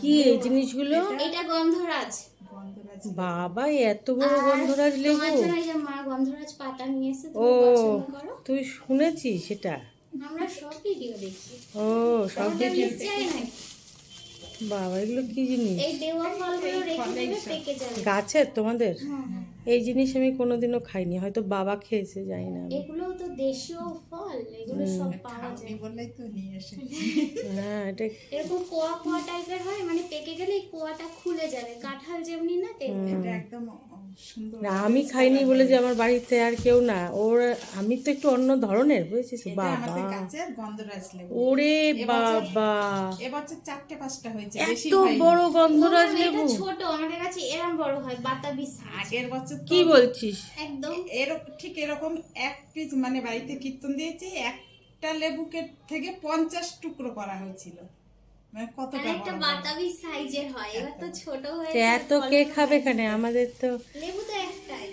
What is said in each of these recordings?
কি এই জিনিসগুলো? এটা গন্ধরাজ। বাবা এত বড় গন্ধরাজ লেবু। মা গন্ধরাজ পাতা নিয়ে এসে ও তুই শুনেছিস সেটা। আমরা সব ভিডিও দেখি। ও সব নাকি? বাবা এগুলো কি জিনিস? এই দেওয়া ফলগুলো রেখে পেকে যাবে। গাছের তোমাদের? হ্যাঁ, হ্যাঁ। এই জিনিস আমি কোনোদিনও খাইনি হয়তো বাবা খেয়েছে জানি না। এগুলো তো দেশীয় ফল এগুলো সব পাওয়া যায়। বলেই তো নিয়ে এসেছি না এটা এরকম কোয়া কোয়া টাইপের হয় মানে পেকে গেলে কোয়াটা খুলে যাবে কাঁঠাল যেমনি না তেমনি। এটা একদম আমি খাইনি বলে যে আমার বাড়িতে আর কেউ না। ওর আমি তো একটু অন্য ধরনের বুঝেছিস? বাবা। ওরে বাবা। এবছর চারটে পাঁচটা হয়েছে এত বড় গন্ধরাজ লেবু। ছোট আমাদের কাছে এরম বড় হয় বাতাবি। আগের বছর কি বলছিস? একদম। এরকম ঠিক এরকম এক পিস মানে বাড়িতে কীর্তন দিয়েছি একটা লেবুকে থেকে পঞ্চাশ টুকরো করা হয়েছিল। কতটা একটা বড় বড়। বাতাবি সাইজের হয় এবার তো ছোট হয়ে এত কে খাবে এখানে? আমাদের তো লেবু তো একটাই।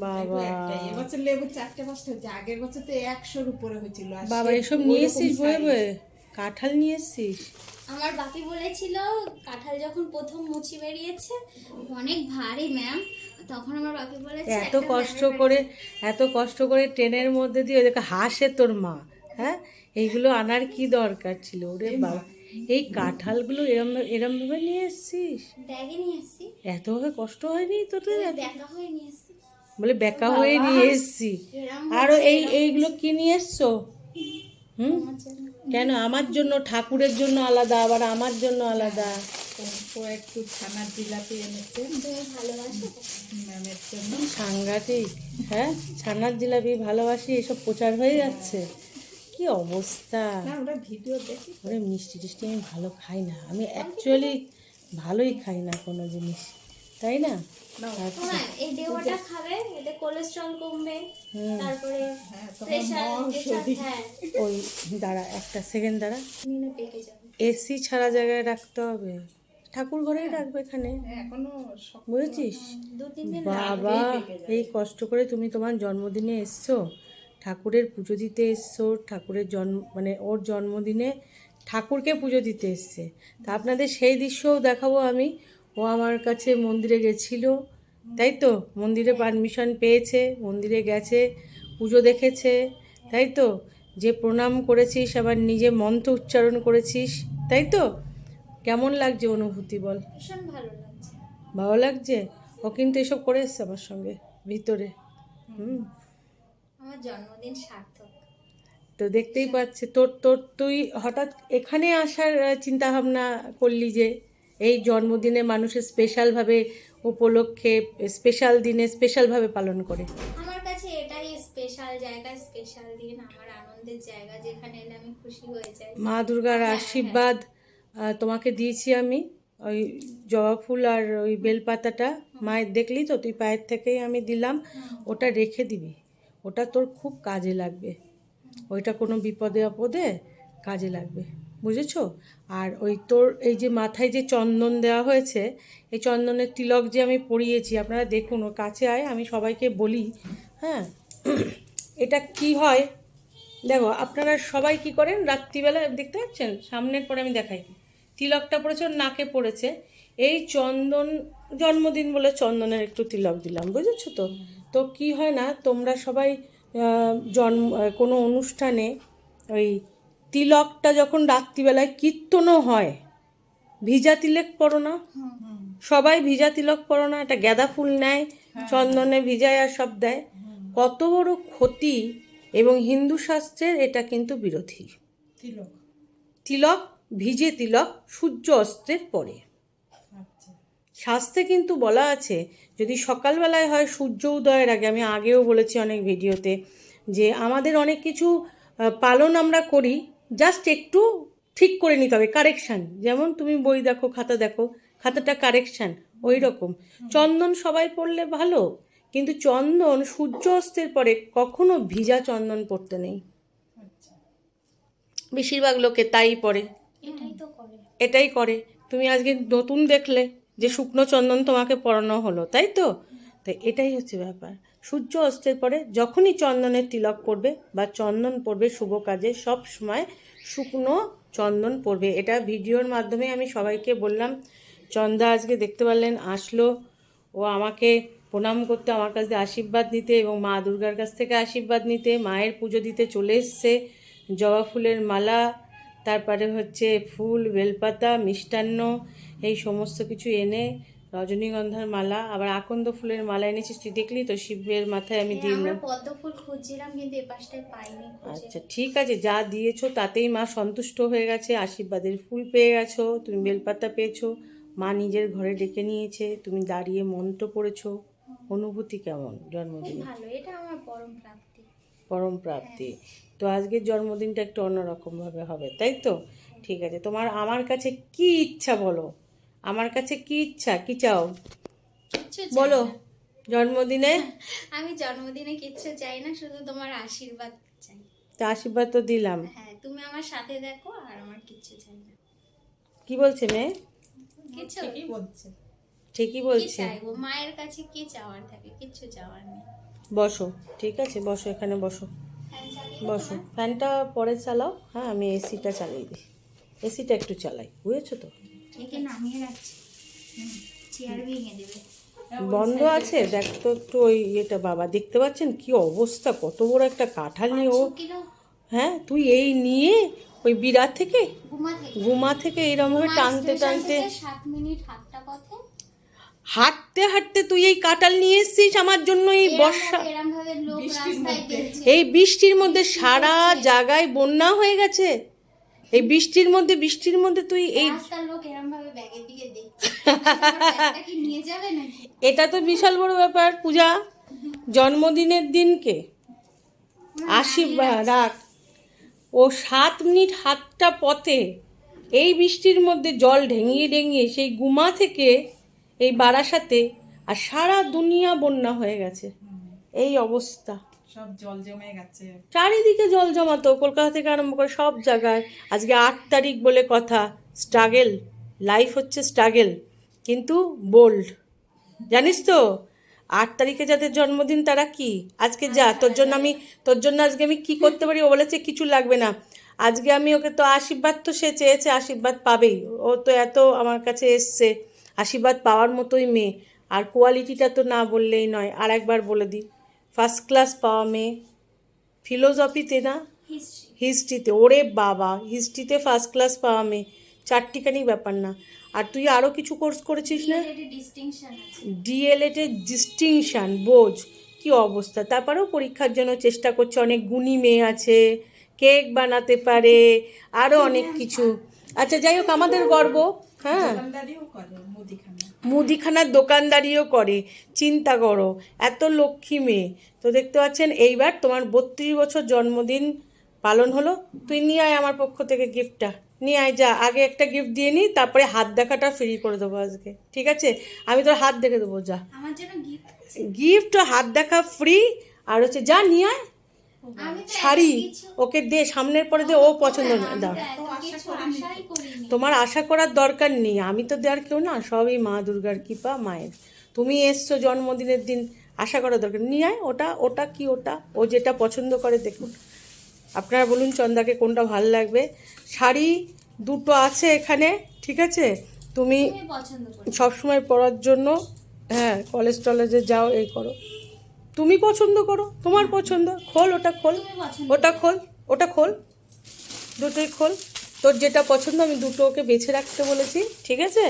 বাবা। এবছর লেবু চারটে পাঁচটা হয়েছে। আগের বছর তো একশোর উপরে হয়েছিল। বাবা এসব নিয়ে এসছিস বয়ে বয়ে? কাঁঠাল নিয়ে এসছিস? আমার বাপি বলেছিল কাঁঠাল যখন প্রথম মুচি বেরিয়েছে অনেক ভারী ম্যাম তখন আমার বাপি বলেছে এত কষ্ট করে এত কষ্ট করে ট্রেনের মধ্যে দিয়ে ওদেরকে হাসে তোর মা হ্যাঁ? এইগুলো আনার কি দরকার ছিল? ওরে বাবা। এই কাঁঠালগুলো এরম এরম ভাবে নিয়ে এসছিস? ব্যাগে নিয়ে এসেছি। এতভাবে কষ্ট হয়নি তোদের? দেখা হয়ে নিয়ে এসেছি। বলে বেকা হয়ে নিয়ে এসছি। আরও এই এইগুলো কি নিয়ে এসছো? হুম? কেন? আমার জন্য ঠাকুরের জন্য আলাদা আবার আমার জন্য আলাদা? একটু ছানার জিলাপি এনেছে। সাংঘাতিক হ্যাঁ? ছানার জিলাপি ভালোবাসি এসব প্রচার হয়ে যাচ্ছে। কি অবস্থা? না ওরা ভিডিও দেখি ওরে মিষ্টি টিষ্টি আমি ভালো খাই না। আমি অ্যাকচুয়ালি ভালোই খাই না কোনো জিনিস তাই না? আচ্ছা। এই দেওয়াটা খাবে এতে কোলেস্ট্রল কমবে তারপরে হ্যাঁ হ্যাঁ। ওই দাঁড়া একটা সেকেন্ড দাঁড়া। এসি ছাড়া জায়গায় রাখতে হবে। ঠাকুর ঘরেই রাখবে এখানে। এখনও বুঝেছিস? দু তিন দিন বাবা এই কষ্ট করে তুমি তোমার জন্মদিনে এসছো? ঠাকুরের পুজো দিতে এসছো ঠাকুরের জন্ম মানে ওর জন্মদিনে ঠাকুরকে পুজো দিতে এসছে। তা আপনাদের সেই দৃশ্যও দেখাবো আমি। ও আমার কাছে মন্দিরে গেছিল তাই তো? মন্দিরে পারমিশন পেয়েছে মন্দিরে গেছে পুজো দেখেছে তাই তো? যে প্রণাম করেছিস আবার নিজে মন্ত্র উচ্চারণ করেছিস তাই তো? কেমন লাগছে অনুভূতি বল? ভীষণ ভালো লাগছে। ভালো লাগছে? ও কিন্তু এসব করে এসছে আমার সঙ্গে ভিতরে। হুম। আমার জন্মদিন সার্থক। তো দেখতেই পাচ্ছে তোর তোর তুই হঠাৎ এখানে আসার চিন্তা ভাবনা করলি যে এই জন্মদিনে মানুষের স্পেশালভাবে উপলক্ষে স্পেশাল দিনে স্পেশালভাবে পালন করে? আমার কাছে এটাই স্পেশাল জায়গা স্পেশাল দিন আমার আনন্দের জায়গা যেখানে এলে আমি খুশি হয়ে যাই। মা দুর্গার আশীর্বাদ তোমাকে দিয়েছি আমি ওই জবা ফুল আর ওই বেলপাতাটা। মায়ের দেখলি তো তুই পায়ের থেকেই আমি দিলাম ওটা রেখে দিবি। ওটা তোর খুব কাজে লাগবে। ওইটা কোনো বিপদে আপদে কাজে লাগবে। বুঝেছ? আর ওই তোর এই যে মাথায় যে চন্দন দেওয়া হয়েছে, এই চন্দনের তিলক যে আমি পরিয়েছি, আপনারা দেখুন, ওর কাছে আয়, আমি সবাইকে বলি হ্যাঁ? এটা কি হয়? দেখো, আপনারা সবাই কি করেন? রাত্রিবেলা দেখতে পাচ্ছেন? সামনের পরে আমি দেখাই। তিলকটা পড়েছে ওর নাকে পড়েছে। এই চন্দন, জন্মদিন বলে চন্দনের একটু তিলক দিলাম, বুঝেছ তো? তো কি হয় না তোমরা সবাই জন্ম কোনো অনুষ্ঠানে ওই তিলকটা যখন রাত্রিবেলায় কীর্তনও হয় ভিজা তিলক পড়ো না? সবাই ভিজা তিলক পড়ো না একটা গাঁদা ফুল নেয় চন্দনে ভিজায় আর সব দেয়। কত বড় ক্ষতি এবং হিন্দু শাস্ত্রের এটা কিন্তু বিরোধী। তিলক। তিলক ভিজে তিলক সূর্য অস্তের পরে শাস্ত্রে কিন্তু বলা আছে যদি সকালবেলায় হয় সূর্য উদয়ের আগে আমি আগেও বলেছি অনেক ভিডিওতে যে আমাদের অনেক কিছু পালন আমরা করি জাস্ট একটু ঠিক করে নিতে হবে কারেকশান যেমন তুমি বই দেখো খাতা দেখো খাতাটা কারেকশান ওই রকম চন্দন সবাই পড়লে ভালো কিন্তু চন্দন সূর্য অস্তের পরে কখনো ভিজা চন্দন পড়তে নেই। আচ্ছা। বেশিরভাগ লোকে তাই পড়ে। এটাই তো করে। এটাই করে। তুমি আজকে নতুন দেখলে। যে শুকনো চন্দন তোমাকে পরানো হলো, তাই তো? তো এটাই হচ্ছে ব্যাপার। সূর্য অস্তের পরে যখনই চন্দনের তিলক পড়বে বা চন্দন পড়বে শুভ কাজে, সব সময় শুকনো চন্দন পড়বে। এটা ভিডিওর মাধ্যমে আমি সবাইকে বললাম, চন্দা আজকে দেখতে পারলেন, আসলো। ও আমাকে প্রণাম করতে, আমার কাছ থেকে আশীর্বাদ নিতে এবং মা দুর্গার কাছ থেকে আশীর্বাদ নিতে, মায়ের পুজো দিতে চলে এসছে। জবা ফুলের মালা তারপরে হচ্ছে ফুল বেলপাতা মিষ্টান্ন এই সমস্ত কিছু এনে রজনীগন্ধার মালা আবার আকন্দ ফুলের মালা এনেছিস তুই দেখলি তো শিবের মাথায় আমি হ্যাঁ, দিলাম। পদ্ম ফুল খুঁজছিলাম কিন্তু এ পাশটায় পাইনি আচ্ছা ঠিক আছে যা দিয়েছ তাতেই মা সন্তুষ্ট হয়ে গেছে আশীর্বাদের ফুল পেয়ে গেছো তুমি বেলপাতা পেয়েছ মা নিজের ঘরে ডেকে নিয়েছে তুমি দাঁড়িয়ে মন্ত্র পড়েছো অনুভূতি কেমন জন্মদিনে ভালো এটা আমার পরম প্রাপ্তি। পরম প্রাপ্তি। তো আজকের জন্মদিনটা একটু অন্যরকমভাবে হবে তাই তো? ঠিক আছে তোমার আমার কাছে কি ইচ্ছা বলো? আমার কাছে কি ইচ্ছা? কি চাও? বলো জন্মদিনে? আমি জন্মদিনে কিচ্ছু চাই না শুধু তোমার আশীর্বাদ চাই। তা আশীর্বাদ তো দিলাম। হ্যাঁ তুমি আমার সাথে দেখো আর আমার কিচ্ছু চাই না। কি বলছে মেয়ে? কিচ্ছু? ঠিকই বলছে। ঠিকই বলছে। মায়ের কাছে কি চাওয়ার থাকে? কিচ্ছু চাওয়ার নেই। বসো ঠিক আছে বসো এখানে বসো। বসো। ফ্যানটা পরে চালাও। হ্যাঁ আমি এসিটা চালিয়ে দিই। এসিটা একটু চালাই। বুঝেছ তো? বন্ধ আছে? দেখ তো একটু ওই ইয়েটা বাবা। দেখতে পাচ্ছেন কি অবস্থা? কত বড় একটা কাঁঠাল নিয়ে ও হ্যাঁ তুই এই নিয়ে ওই বিরাট থেকে ঘুমা থেকে। গুমা থেকে এইরকমভাবে টানতে টানতে সাত মিনিট হাঁটটা পথে। হাঁটতে হাঁটতে তুই এই কাঁঠাল নিয়ে এসছিস আমার জন্য এই বর্ষা এই বৃষ্টির মধ্যে সারা জায়গায় বন্যা হয়ে গেছে। এই বৃষ্টির মধ্যে বৃষ্টির মধ্যে তুই এই রাস্তার লোক এরম ভাবে ব্যাগের দিকে দেখছে। তোমার ব্যাগটা কি নিয়ে যাবে নাকি? এটা তো বিশাল বড় ব্যাপার পূজা। জন্মদিনের দিনকে। আশীর্বাদ রাখ। ও সাত মিনিট হাতটা পথে এই বৃষ্টির মধ্যে জল ঢেঙিয়ে ঢেঙিয়ে সেই গুমা থেকে এই বারাসাতে আর সারা দুনিয়া বন্যা হয়ে গেছে। এই অবস্থা। সব জল জমে গেছে। চারিদিকে জল জমাতো কলকাতা থেকে আরম্ভ করে সব জায়গায়। আজকে আট তারিখ বলে কথা স্ট্রাগেল লাইফ হচ্ছে স্ট্রাগেল কিন্তু বোল্ড জানিস তো আট তারিখে যাদের জন্মদিন তারা কি? আজকে যা তোর জন্য আমি তোর জন্য আজকে আমি কি করতে পারি? ও বলেছে কিছু লাগবে না। আজকে আমি ওকে তো আশীর্বাদ তো সে চেয়েছে আশীর্বাদ পাবেই। ও তো এত আমার কাছে এসছে। আশীর্বাদ পাওয়ার মতোই মেয়ে। আর কোয়ালিটিটা তো না বললেই নয় আর একবার বলে দিই। ফার্স্ট ক্লাস পাওয়া মেয়ে। ফিলোসফিতে না? হিস্ট্রিতে ওরে বাবা হিস্ট্রিতে ফার্স্ট ক্লাস পাওয়া মেয়ে। চারটিখানি ব্যাপার না। আর তুই আরও কিছু কোর্স করেছিস না? ডিএলএড এর ডিস্টিংশন বোঝ। কি অবস্থা? তারপরেও পরীক্ষার জন্য চেষ্টা করছে অনেক গুণী মেয়ে আছে। কেক বানাতে পারে আরও অনেক কিছু। আচ্ছা যাই হোক আমাদের গর্ব হ্যাঁ। মুদিখানার দোকানদারিও করে চিন্তা করো এত লক্ষ্মী মেয়ে। তো দেখতে পাচ্ছেন এইবার তোমার বত্রিশ বছর জন্মদিন পালন হলো। তুই নিয়ে আয় আমার পক্ষ থেকে গিফটটা। নিয়ে আয় যা আগে একটা গিফট দিয়ে নিই তারপরে হাত দেখাটা ফ্রি করে দেবো আজকে। ঠিক আছে? আমি তোর হাত দেখে দেবো যা। গিফট হাত দেখা ফ্রি আর হচ্ছে যা নিয়ে আয়। শাড়ি ওকে দে সামনের পরে দে ও পছন্দ না দাও। তোমার আশা করার দরকার নেই আমি তো দেওয়ার কেউ না সবই মা দুর্গার কৃপা মায়ের। তুমি এসছো জন্মদিনের দিন আশা করার দরকার নিয়ে আয় ওটা ওটা কি ওটা? ও যেটা পছন্দ করে দেখুন। আপনারা বলুন চন্দাকে কোনটা ভালো লাগবে। শাড়ি দুটো আছে এখানে ঠিক আছে? তুমি তুমি পছন্দ সবসময় পরার জন্য হ্যাঁ কলেজ টলেজে যাও এই করো। তুমি পছন্দ করো তোমার পছন্দ খোল ওটা খোল ওটা খোল ওটা খোল দুটোই খোল। তোর যেটা পছন্দ আমি দুটো ওকে বেছে রাখতে বলেছি ঠিক আছে?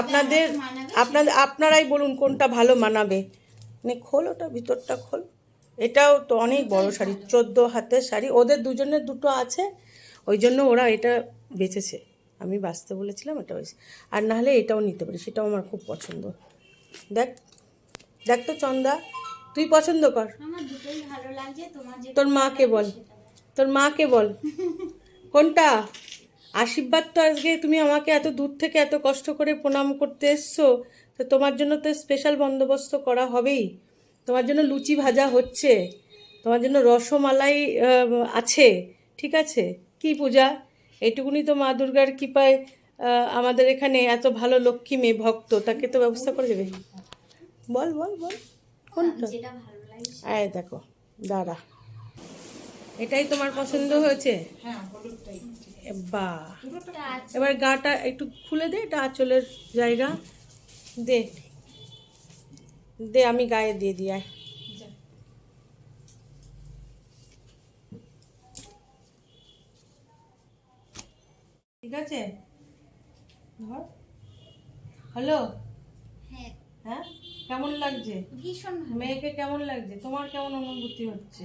আপনাদের আপনাদের আপনারাই বলুন কোনটা ভালো মানাবে। মানে খোল ওটা ভিতরটা খোল। এটাও তো অনেক বড় শাড়ি চোদ্দ হাতের শাড়ি। ওদের দুজনের দুটো আছে ওই জন্য ওরা এটা বেচেছে আমি বাঁচতে বলেছিলাম এটা বেশি আর নাহলে এটাও নিতে পারি সেটাও আমার খুব পছন্দ। দেখ দেখ তো চন্দা তুই পছন্দ কর। তোর মাকে বল। তোর মাকে বল। কোনটা? আশীর্বাদ তো আজকে তুমি আমাকে এত দূর থেকে এত কষ্ট করে প্রণাম করতে এসছো তো তোমার জন্য তো স্পেশাল বন্দোবস্ত করা হবেই। তোমার জন্য লুচি ভাজা হচ্ছে তোমার জন্য রসমালাই আছে ঠিক আছে? কি পূজা? এইটুকুনি তো মা দুর্গার কৃপায় আমাদের এখানে এত ভালো লক্ষ্মী মেয়ে ভক্ত তাকে তো ব্যবস্থা করে দেবে। বল বল বল। কোনটা? যেটা ভালো লাগছে আয় দেখো দাঁড়া। এটাই তোমার পছন্দ হয়েছে? হ্যাঁ বা এবার গাটা একটু খুলে দে এটা আঁচলের জায়গা। দে। দে আমি গায়ে দিয়ে দিই আয়। ঠিক আছে? ধর। হ্যালো? হ্যাঁ। হ্যাঁ? কেমন লাগছে? ভীষণ ভালো। মেয়েকে কেমন লাগছে? তোমার কেমন অনুভূতি হচ্ছে?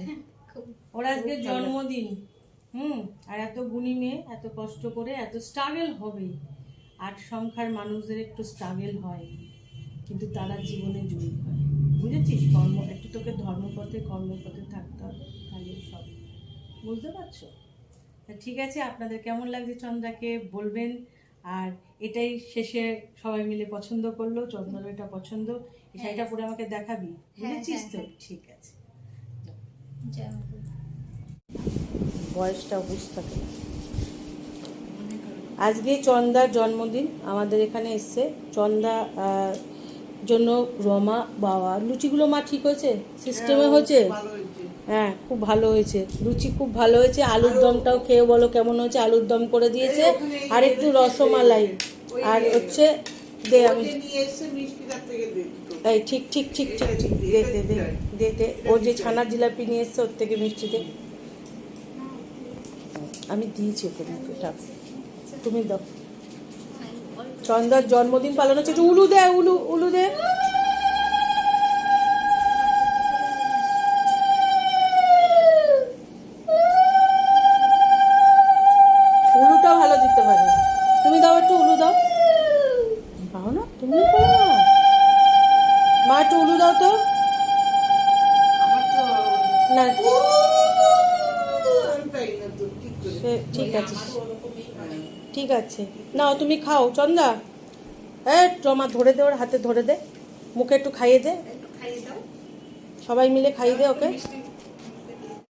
খুব। ওর আজকে জন্মদিন হুম? আর এত গুণী মেয়ে এত কষ্ট করে এত স্ট্রাগল হবেই আট সংখ্যার মানুষদের একটু স্ট্রাগল হয় কিন্তু তারা জীবনে জয়ী হয়। বুঝেছিস? কর্ম একটু তোকে ধর্মপথে কর্মপথে থাকতে হবে তাহলে সব। বুঝতে পারছ? তা ঠিক আছে আপনাদের কেমন লাগছে চন্দ্রাকে বলবেন? আর এটাই শেষে সবাই মিলে পছন্দ করল চন্দ্রার এটা পছন্দ। এই শাড়িটা পরে আমাকে দেখাবি বুঝেছিস তো? ঠিক আছে। বয়সটা বুঝতে থাকে আজকে চন্দার জন্মদিন আমাদের এখানে এসছে। চন্দা জন্য রমা বাবা লুচিগুলো মা ঠিক হয়েছে? সিস্টেমে হয়েছে? হ্যাঁ খুব ভালো হয়েছে। লুচি খুব ভালো হয়েছে। আলুর দমটাও খেয়ে বলো কেমন হয়েছে। আলুর দম করে দিয়েছে। আর একটু রসমালাই। আর হচ্ছে দে আমি এই ঠিক ঠিক ঠিক ঠিক ঠিক। দে দে দে দে দে। ও যে ছানার জিলাপি নিয়ে এসছে, ওর থেকে মিষ্টি দে। আমি দিয়েছি ওকে মুখে তুমি দাও। চন্দার জন্মদিন পালন হচ্ছে। একটু উলু দে, উলু উলু দে উলুটাও ভালো দিতে পারে তুমি দাও একটু উলু দাও পাও না? তুমি মা একটু উলু দাও তো। না। ঠিক আছে। ঠিক আছে। নাও তুমি খাও। চন্দা। এ টমা ধরে দে ওর হাতে ধরে দে। মুখে একটু খাইয়ে দে। সবাই মিলে খাইয়ে দে ওকে।